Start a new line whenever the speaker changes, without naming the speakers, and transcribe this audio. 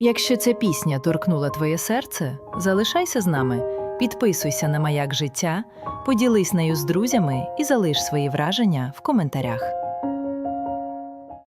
Якщо ця пісня торкнула твоє серце, залишайся з нами, підписуйся на маяк життя, поділись нею з друзями і залиш свої враження в коментарях.